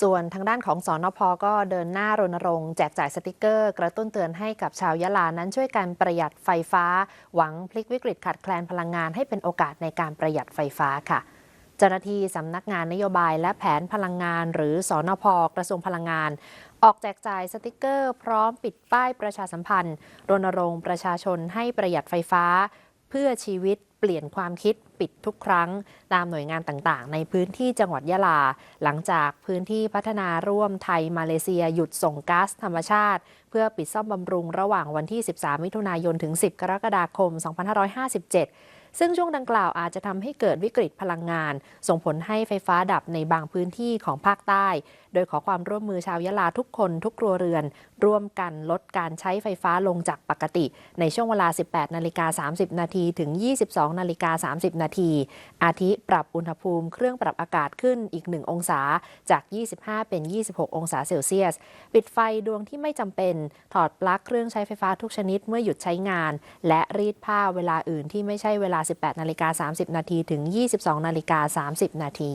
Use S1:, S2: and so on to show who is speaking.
S1: ส่วนทางด้านของสอนพก็เดินหน้ารณรงค์แจกจ่ายสติกเกอร์ กระตุ้นเตือนให้กับชาวยะลานั้นช่วยกันประหยัดไฟฟ้า หวังพลิกวิกฤตขาดแคลนพลังงานให้เป็นโอกาสในการประหยัดไฟฟ้าค่ะเจ้าหน้าที่สำนักงานนโยบายและแผนพลังงาน หรือสอนพกระทรวงพลังงาน ออกแจกจ่ายสติกเกอร์ พร้อมปิดป้ายประชาสัมพันธ์ รณรงค์ประชาชนให้ประหยัดไฟฟ้า เพื่อชีวิตเปลี่ยนความคิดปิดทุกครั้ง ตามหน่วยงานต่างๆ ในพื้นที่จังหวัดยะลา หลังจากพื้นที่พัฒนาร่วมไทยมาเลเซียหยุดส่งก๊าซธรรมชาติ เพื่อปิดซ่อมบำรุงระหว่างวันที่ 13 มิถุนายนถึง 10 กรกฎาคม 2557 ซึ่งช่วงดังกล่าวอาจจะทำให้เกิดวิกฤตพลังงาน ส่งผลให้ไฟฟ้าดับในบางพื้นที่ของภาคใต้ โดยขอความร่วมมือชาวยะลาทุกคนทุกครัวเรือน ร่วมกันลดการใช้ไฟฟ้าลงจากปกติ ในช่วงเวลา 18 นาฬิกา 30 นาทีถึง 22 นาฬิกา 30 นาทีอาทิปรับอุณหภูมิเครื่องปรับอากาศขึ้นอีก 1 องศาจาก 25 เป็น 26 องศาเซลเซียส ปิดไฟดวงที่ไม่จำเป็น ถอดปลั๊กเครื่องใช้ไฟฟ้าทุกชนิดเมื่อหยุดใช้งาน และรีดผ้าเวลาอื่นที่ไม่ใช่เวลา18นาฬิกา30นาทีถึง 22นาฬิกา30นาที